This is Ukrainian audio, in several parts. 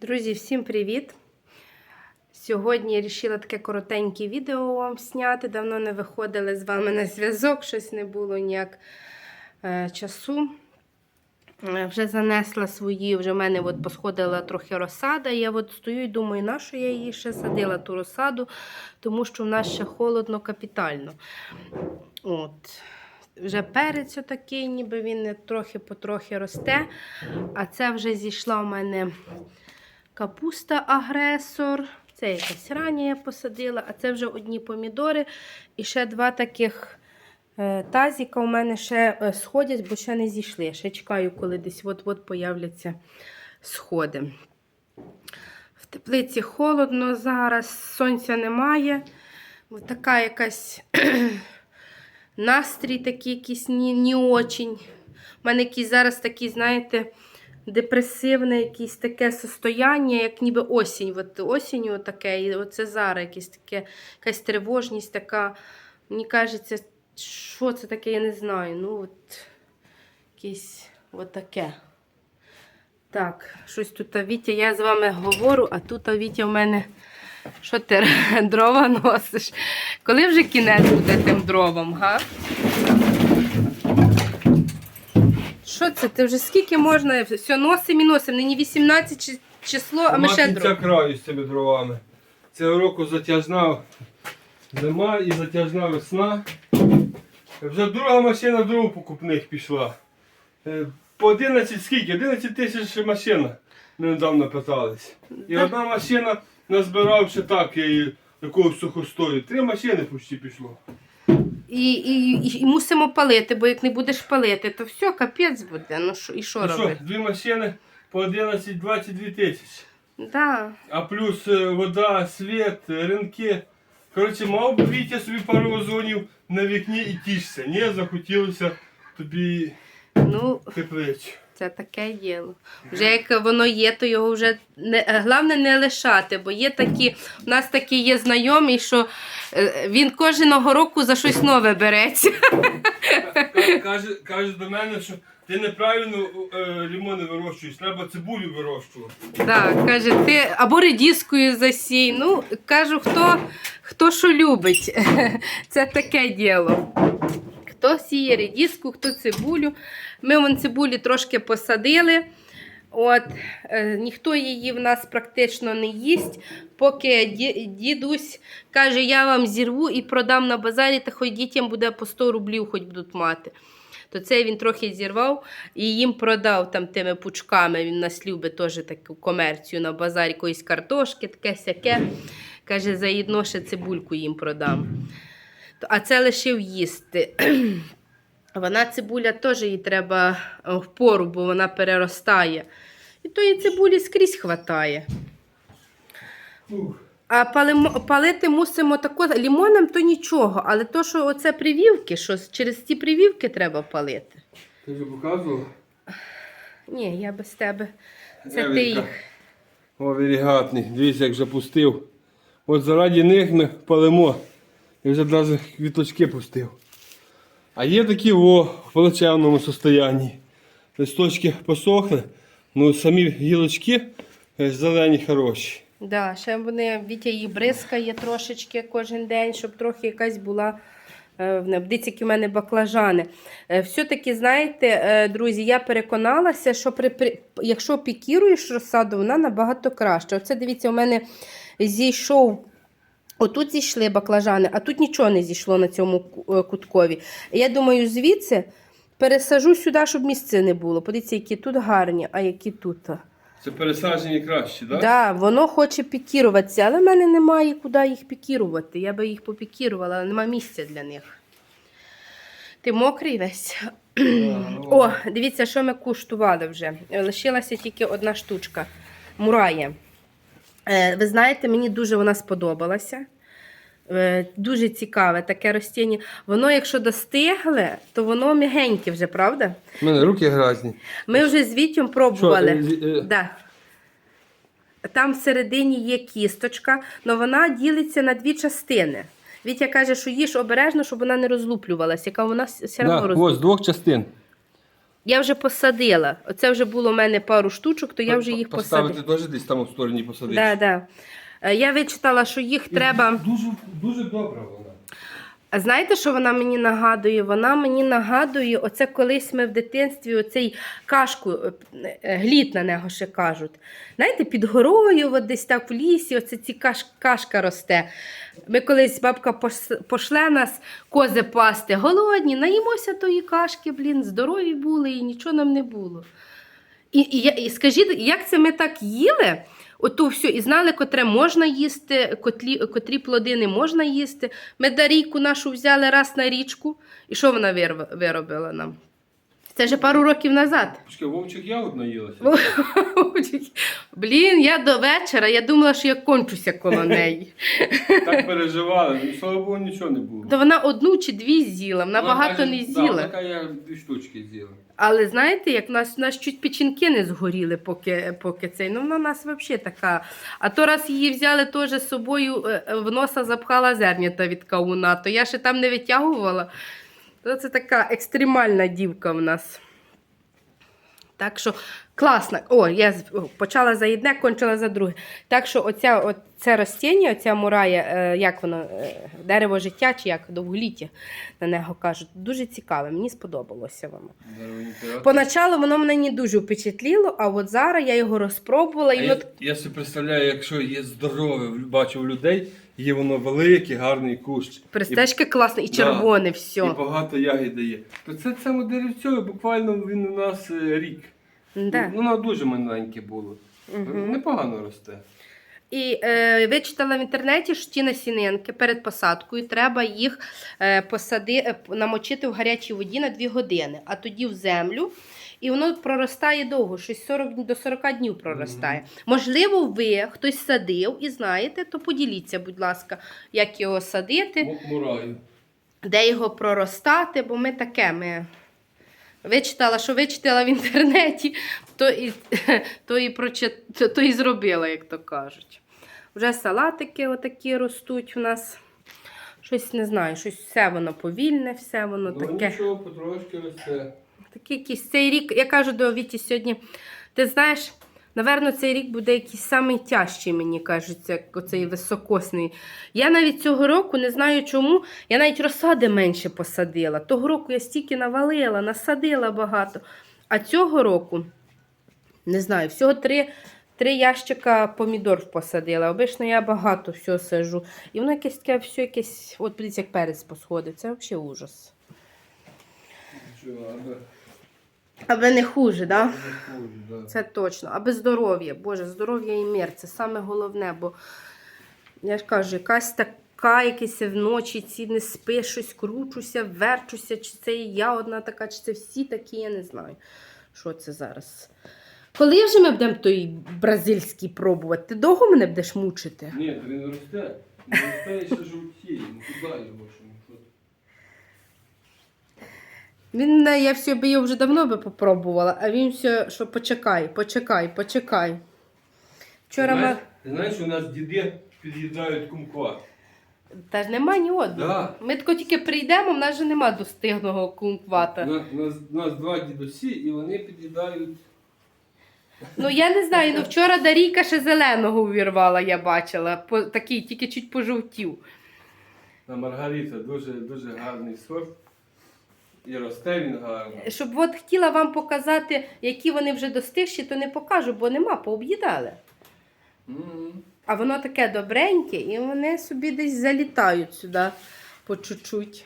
Друзі, всім привіт! Сьогодні я вирішила таке коротеньке відео вам зняти. Давно не виходили з вами на зв'язок, щось не було ніяк е, часу. Е, Вже занесла свої, вже в мене от посходила трохи розсада. Я от стою і думаю, на що я її ще садила ту розсаду, тому що в нас ще холодно капітально. От. Вже перець отакий, ніби він трохи-потрохи росте. А це вже зійшла у мене капуста агресор. Це якась я посадила, а це вже одні помідори. І ще два таких е, тазіка у мене ще е, сходять, бо ще не зійшли. Ще чекаю, коли десь от-от появляться сходи. В теплиці холодно зараз, сонця немає. Така якась настрій такий якийсь не, не очень. У мене якийсь зараз такий, знаєте, депресивне якесь таке состояння, як ніби осінь. От осінню таке, і оце зараз якесь таке, якась тривожність така. Мені кажеться, що це таке, я не знаю. Ну, от якесь от таке. Так, щось тут Вітя, я з вами говорю, а тут Вітя в мене. Що ти дрова носиш? Коли вже кінець буде тим дровам, га? Що це? Ти вже скільки можна? Все, носим і носим. Нині 18 чи- число, а ми ще дров. краю з цими дровами. Цього року затяжна зима і затяжна весна. Вже друга машина дров покупних пішла. Е, По 11 скільки? 11 тисяч машина. Ми недавно питались. І одна машина назбиравши так і якогось сухостою. Три машини почти пішло. І, і, і, і мусимо палити, бо як не будеш палити, то все, капець буде. Ну шо, і що Ну робити? дві машини по 11-22 тисячі. Да. А плюс е, вода, світ, ринки. Коротше, мав би Вітя собі пару озонів на вікні і тішся. Ні, захотілося тобі Ну, тепличу. Це таке діло. Вже як воно є, то його вже не головне не лишати, бо є такі, у нас такі є знайомі, що е, він кожного року за щось нове береться. Каже, каже до мене, що ти неправильно е, лимони вирощуєш, треба цибулю вирощувати. Так, каже, ти або редіскою засій. Ну, кажу, хто, хто що любить. Це таке діло. Хто сіє редіску, хто цибулю. Ми вон цибулі трошки посадили. От, е, ніхто її в нас практично не їсть, поки ді- дідусь каже, я вам зірву і продам на базарі, та хоч дітям буде по 100 рублів, хоч будуть мати. То це він трохи зірвав і їм продав там тими пучками. Він нас любить теж таку комерцію на базарі, якоїсь картошки, таке сяке. Каже, заїдно ще цибульку їм продам. А це лишив їсти. Вона цибуля теж їй треба е, в пору, бо вона переростає. І тої цибулі скрізь хватає. А палимо, палити мусимо тако лімоном, то нічого, але то, що оце привівки, що через ці привівки треба палити. Ти вже показував? Ні, я без тебе. Це Я ти їх. О, вірігатний. Дивіться, як запустив. От заради них ми палимо. І вже навіть квіточки пустив. А є такі о, в плачевному состоянні. Листочки посохли, ну самі гілочки е, зелені хороші. Да, ще вони Вітя її бризкає трошечки кожен день, щоб трохи якась була. е, в. Які в мене баклажани. Е, Все-таки, знаєте, друзі, я переконалася, що при, якщо пікіруєш розсаду, вона набагато краще. Оце дивіться, у мене зійшов. Отут зійшли баклажани, а тут нічого не зійшло на цьому е, куткові. Я думаю, звідси пересажу сюди, щоб місця не було. Подивіться, які тут гарні, а які тут. Це пересаджені кращі, так? Да, воно хоче пікіруватися, але в мене немає куди їх пікірувати. Я би їх попікірувала, але немає місця для них. Ти мокрий весь? О, дивіться, що ми куштували вже. Лишилася тільки одна штучка. Мурає. Е, Ви знаєте, мені дуже вона сподобалася. Е, Дуже цікаве таке ростіння. Воно, якщо достигле, то воно м'ягеньке вже, правда? У мене руки грязні. Ми вже з Вітєм пробували. Що, е, Да. Там всередині є кісточка, але вона ділиться на дві частини. Вітя каже, що їж обережно, щоб вона не розлуплювалася, яка вона все одно Да, розлуплюється. ось з двох частин. Я вже посадила. Оце вже було в мене пару штучок, то я вже їх Поставити посадила. теж десь там у стороні посадити. Да, да. Е, Я вичитала, що їх треба. Дуже, дуже добре вона. А знаєте, що вона мені нагадує? Вона мені нагадує, оце колись ми в дитинстві оцей кашку, е, е, глід на нього ще кажуть. Знаєте, під горою, от десь так в лісі, оце ці каш, кашка росте. Ми колись бабка пошле нас кози пасти, голодні, наїмося тої кашки, блін, здорові були і нічого нам не було. І, і, і скажіть, як це ми так їли? Ото все, і знали, котре можна їсти, котлі, котрі плоди не можна їсти. Ми дарійку нашу взяли раз на річку, і що вона виробила нам? Це вже пару років назад. Почекай, Вовчик ягод наїлася. Блін, я до вечора, я думала, що я кончуся коло неї. Так переживали, ну, слава Богу, нічого не було. То вона одну чи дві з'їла, вона багато не Да, з'їла. вона каже, я дві штучки з'їла. Але знаєте, як нас, нас чуть печінки не згоріли, поки, поки цей. Ну, вона у нас взагалі така. А то раз її взяли теж з собою, е, е, в носа запхала зернята від кавуна, то я ще там не витягувала. То це така екстремальна дівка в нас. Так що класно. О, я почала за одне, кончила за друге. Так що оця, оце ростіння, оця мурая, е, як воно, е, дерево життя чи як довголіття на нього кажуть, дуже цікаве. Мені сподобалося воно. Поначалу воно мене не дуже впечатліло, а от зараз я його розпробувала і я, от я собі представляю, якщо є здорове, бачу у людей, є воно великий, гарний кущ. пристежки класне, і червоне І, все. і багато ягід дає. То це саме деревцьо, буквально він у нас е, рік. Да. Ну, Воно дуже маленьке було. Мгм. Непогано росте. І е, вичитала в інтернеті, що ті насінинки перед посадкою треба їх е, посади, е, намочити в гарячій воді на 2 години, а тоді в землю. І воно проростає довго, щось 40 до 40 днів проростає. Можливо, ви хтось садив і знаєте, то поділіться, будь ласка, як його садити. Мураю. де його проростати, бо ми таке. Ми вичитала, що вичитала в інтернеті, то і, то і, прочит, то, і зробила, як то кажуть. Вже салатики отакі ростуть у нас. Щось не знаю, щось все воно повільне, все воно Ну таке. нічого, потрошки росте. Такий якийсь цей рік, я кажу до Віті сьогодні, ти знаєш, напевно, цей рік буде якийсь самий тяжчий, мені кажеться, оцей високосний. Я навіть цього року не знаю чому, я навіть розсади менше посадила. Того року я стільки навалила, насадила багато. А цього року, не знаю, всього три. Три ящика помідор посадила. Обично я багато всього сажу. І воно якесь таке все якесь, от подивіться, як перець посходить. Це взагалі ужас. Аби не хуже? Да? не хуже, да. Це точно. Аби здоров'я. Боже, здоров'я і мир. Це саме головне, бо я ж кажу, якась така, якась вночі ці не спиш, щось кручуся, верчуся, чи це і я одна така, чи це всі такі, я не знаю. Що це зараз? Коли вже ми будемо той бразильський пробувати? Ти довго мене будеш мучити? Ні, він росте. Він росте ще жовтіє. Ну куди його? що ми тут? Він, я все би його вже давно би попробувала, а він все, що почекай, почекай, почекай. Вчора ми. Знаєш, ти знаєш, у нас діди під'їдають кумкват. Та ж нема ні одного. Да. Ми тако тільки прийдемо, в нас же нема достигного кумквата. У нас, у нас, нас два дідусі, і вони під'їдають. Ну я не знаю, ну вчора Дарійка ще зеленого увірвала, я бачила. По, такий, тільки чуть пожовтів. На Маргарита дуже, дуже гарний сорт. І росте він гарно. Щоб от хотіла вам показати, які вони вже достигші, то не покажу, бо нема, пооб'їдали. Мгм. А воно таке добреньке, і вони собі десь залітають сюди по чуть-чуть.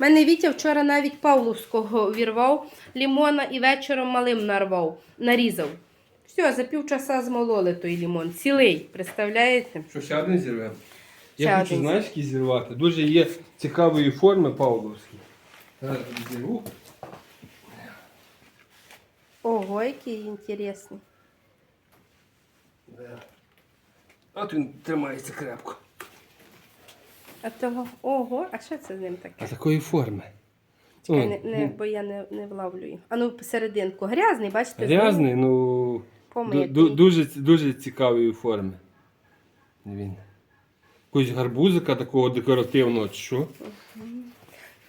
У мене Вітя вчора навіть Павловського вірвав лімона і вечором малим нарвав, нарізав. Все, за півчаса змололи той лімон. Цілий, представляєте? Що ще один зірвемо? Ще Я хочу, один. знаєш, який зірвати. Дуже є цікавої форми павловські. Зараз. Ого, який інтересний. От він тримається крепко. А того, ого, а що це з ним таке? А такої форми. Чекай, не, не, бо я не, не влавлюю. А ну посерединку. Грязний, бачите? Грязний, ну ду- Помитий. дуже, дуже цікавої форми. Він. Якогось гарбузика такого декоративного, чи що?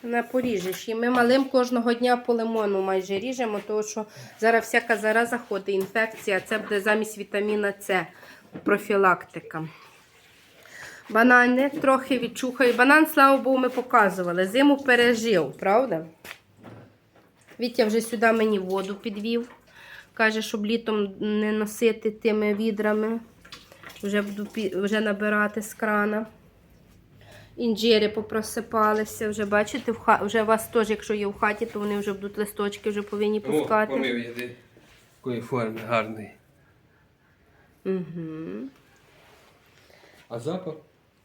Не поріжеш. І ми малим кожного дня по лимону майже ріжемо, тому що зараз всяка зараза ходить, інфекція, це буде замість вітаміна С профілактика. Банани трохи відчухаю. Банан, слава Богу, ми показували. Зиму пережив, правда? Вітя вже сюди мені воду підвів. Каже, щоб літом не носити тими відрами. Вже буду вже набирати з крана. Інжири попросипалися. Вже бачите, в ха... вже у вас теж, якщо є в хаті, то вони вже будуть листочки, вже повинні пускати. їди. Якої форми гарний. Угу. А запах?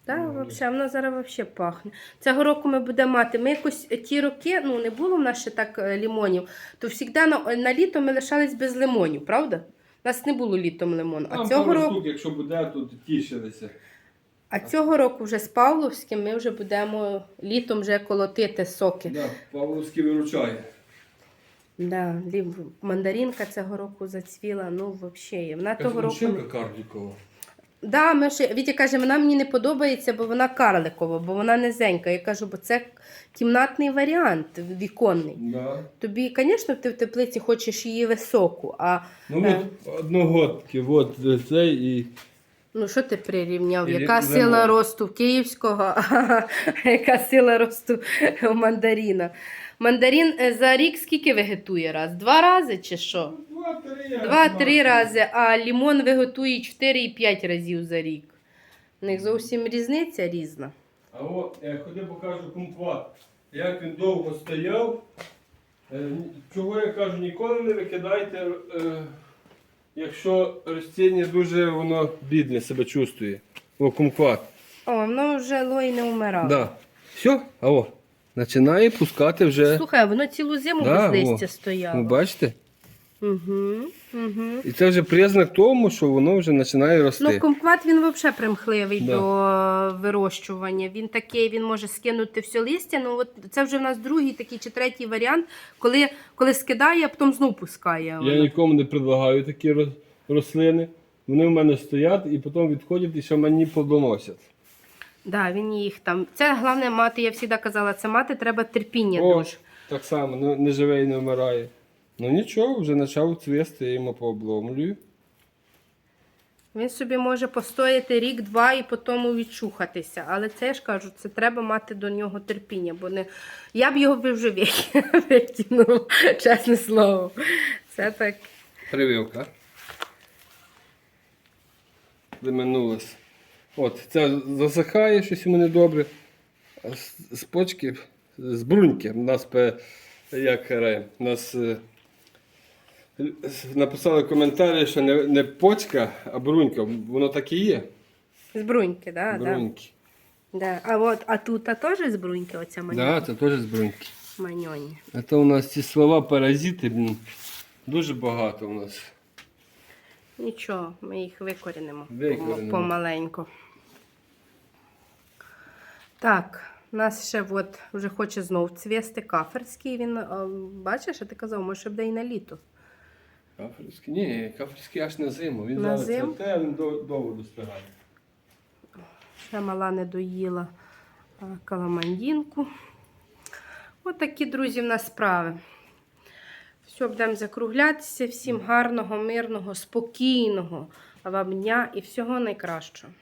Так, взагалі, воно зараз взагалі пахне. Цього року ми будемо мати. Ми якось е, ті роки, ну не було в нас ще так е, лімонів, то завжди на, на літо ми лишались без лимонів, правда? У нас не було літом лимону. А Там цього пару року. штук, якщо буде, то тішилися. А цього року вже з Павловським ми вже будемо літом вже колотити соки. Да, Павловський виручає. Да, лів- мандаринка цього року зацвіла, ну взагалі. Вона того року. карлікова. Да, ми ще, Вітя каже, вона мені не подобається, бо вона карликова, бо вона низенька. Я кажу, бо це кімнатний варіант, віконний. Да. Тобі, звісно, ти в теплиці хочеш її високу, а Ну Е. от одногодки, от цей і. Ну що ти прирівняв? Яка сила росту київського, а яка сила росту мандаріна? Мандарин е, за рік скільки вегетує раз? Два рази чи що? Два-три. Рази, а лімон виготує 4 і 5 разів за рік. У них зовсім різниця різна. А от я ходив покажу кумкват. Як він довго стояв. Е, Чого я кажу, ніколи не викидайте, е, якщо ростіння дуже воно бідне себе чувствує. О, кумкват. О, воно вже лої не вмирало. Да. Все, а о, починає пускати вже. Слухай, воно цілу зиму Да, без о. листя стояло. Ви бачите? Угу, угу. І це вже признак тому, що воно вже починає рости. Ну, кумкват він взагалі примхливий Да. до вирощування. Він такий, він може скинути все листя. Ну, от це вже в нас другий такий чи третій варіант, коли, коли скидає, а потім знов пускає. Я нікому не предлагаю такі рослини. Вони в мене стоять і потім відходять і ще мені плодоносять. Да, він їх там. Це головне мати, я завжди казала, це мати треба терпіння О, дуже. так само, не живе і не вмирає. Ну нічого, вже почав цвісти, я йому пообломлюю. Він собі може постояти рік-два і потім відчухатися. Але це я ж кажу, це треба мати до нього терпіння, бо не я б його вже вик- викинула, чесне слово. Це так. Прививка. Заминулась. От, це засихає, щось йому недобре. А з, з почки, з бруньки, нас пе, як ре, нас е, написали коментарі, що не, не почка, а брунька. Воно так і є. З бруньки, да, да, бруньки. да. А от а тут а теж з бруньки оця Так, да, це теж з бруньки. маньоні. А то у нас ці слова паразити, дуже багато у нас. Нічого, ми їх викорінимо, Викорінимо. помаленьку. Так, у нас ще от вже хоче знов цвісти каферський. Він, бачиш, а ти казав, може буде і на літо. Кафрівський? Ні, кафельський аж на зиму. Він На зараз зиму? цвіте, він дов- довго достигає. Ще мала не доїла а, каламандінку. От такі, друзі, в нас справи. Все, будемо закруглятися. Всім гарного, мирного, спокійного вам дня і всього найкращого.